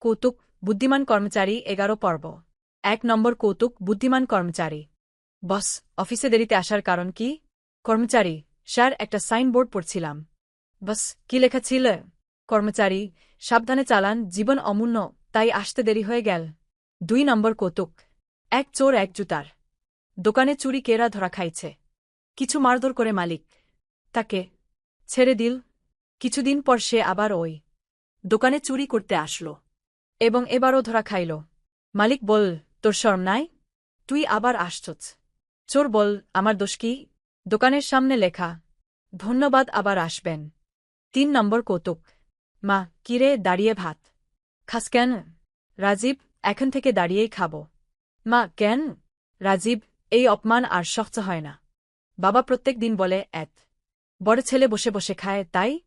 কৌতুক, বুদ্ধিমান কর্মচারী, এগারো পর্ব। এক নম্বর কৌতুক, বুদ্ধিমান কর্মচারী। বস, অফিসে দেরিতে আসার কারণ কি? কর্মচারী, স্যার, একটা সাইনবোর্ড পড়ছিলাম। বস, কি লেখা ছিল? কর্মচারী, সাবধানে চালান, জীবন অমূল্য, তাই আসতে দেরি হয়ে গেল। দুই নম্বর কৌতুক, এক চোর, এক জুতার। দোকানে চুরি কেরা ধরা খাইছে? কিছু মারধর করে মালিক। তাকে, ছেড়ে দিল। কিছুদিন পর সে আবার ওই। দোকানে চুরি করতে আসলো। এবং এবারও ধরা খাইল। মালিক বল, তোর শর্ম নাই? তুই আবার আসছস। চোর বল, আমার দোষ কি? দোকানের সামনে লেখা, ধন্যবাদ, আবার আসবেন। তিন নম্বর কৌতুক, মা কিরে দাঁড়িয়ে ভাত? খাস কেন? রাজীব, এখন থেকে দাঁড়িয়েই খাব। মা, কেন? রাজীব, এই অপমান আর সহ্য হয় না। বাবা প্রত্যেক দিন বলে, এত। বড় ছেলে বসে বসে খায়, তাই?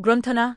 গ্রন্থনা